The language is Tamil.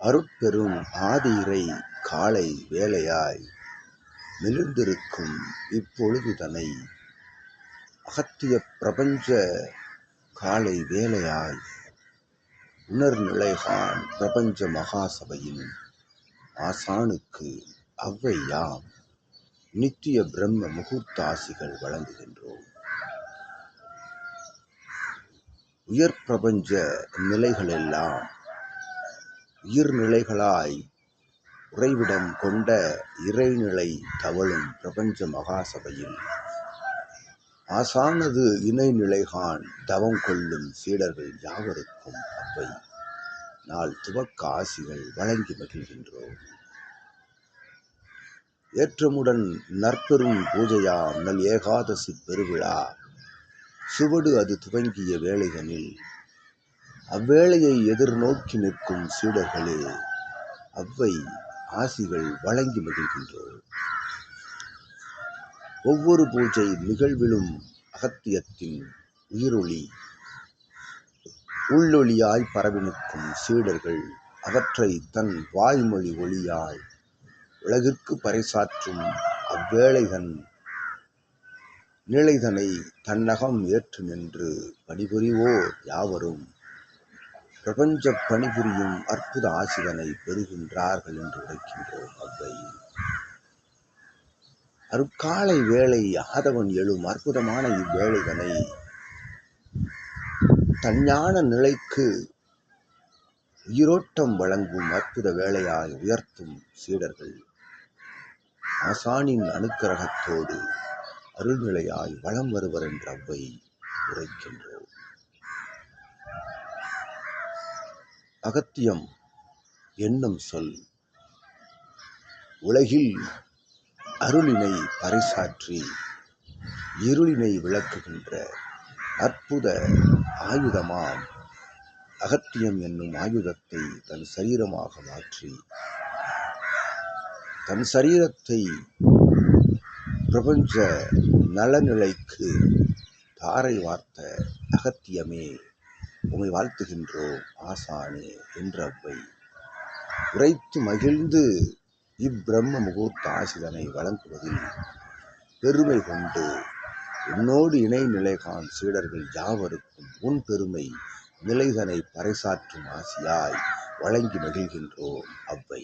அருட்பெரும் ஆதியிறை காலை வேளையாய் மெலிந்திருக்கும் இப்பொழுதுதனை அகத்திய பிரபஞ்ச காலை வேளையாய் உணர்நிலைகான் பிரபஞ்ச மகாசபையின் ஆசானுக்கு அவ்வையாம் நித்திய பிரம்ம முகூர்த்தாசிகள் வழங்குகின்றோம். உயர் பிரபஞ்ச நிலைகளெல்லாம் உயிர்நிலைகளாய் உறைவிடம் கொண்ட இறைநிலை தவழும் பிரபஞ்ச மகாசபையில். ஆசானது இணைநிலைகான் தவம் கொள்ளும் சீடர்கள் யாவருக்கும் அவை நாள் துவக்க ஆசிகள் வழங்கி மகிழ்கின்றோம். ஏற்றமுடன் நற்பெரும் பூஜையாம் நல் ஏகாதசி பெருவிழா. சுவடு அது துவங்கிய வேளைகளில் அவ்வேளையை எதிர்நோக்கி நிற்கும் சீடர்களே அவ்வை ஆசிகள் வழங்கி மகிழ்கின்றோம். ஒவ்வொரு பூஜை நிகழ்விலும் அகத்தியத்தின் உயிரொளி உள்ளொளியாய் பரவி நிற்கும் சீடர்கள் அவற்றை தன் வாய்மொழி ஒளியாய் உலகிற்கு பறைசாற்றும் அவ்வேளைதன் நிலைதனை தன்னகம் ஏற்று நின்று பணிபுரிவோர் யாவரும். பிரபஞ்ச பணிபுரியும் அற்புத ஆசிதனை பெறுகின்றார்கள் என்று உரைக்கின்றோம் அவ்வை. அருக்காலை வேளை ஆதவன் எழும் அற்புதமான இவ்வேளைதனை தஞ்ஞான நிலைக்கு உயிரோட்டம் வழங்கும் அற்புத வேலையாய் உயர்த்தும் சீடர்கள். ஆசானின் அனுக்கிரகத்தோடு அருள்நிலையாய் வளம் வருவர் என்ற அவ்வை உரைக்கின்றோம். அகத்தியம் என்னும் சொல். உலகில் அருளினை பறைசாற்றி இருளினை விளக்குகின்ற அற்புத ஆயுதமாம். அகத்தியம் என்னும் ஆயுதத்தை தன் சரீரமாக மாற்றி தன் சரீரத்தை பிரபஞ்ச நலநிலைக்கு தாரை வார்த்த அகத்தியமே. உமை வாழ்த்துகின்றோம் ஆசானே என்ற அவ்வை உரைத்து மகிழ்ந்து இப்பிரம்ம முகூர்த்த ஆசிதனை வழங்குவதில் பெருமை கொண்டு உன்னோடு இணை நிலைகான் சீடர்கள் யாவருக்கும் உன் பெருமை நிலைதனை பறைசாற்றும் ஆசியாய் வழங்கி மகிழ்கின்றோம் அவ்வை.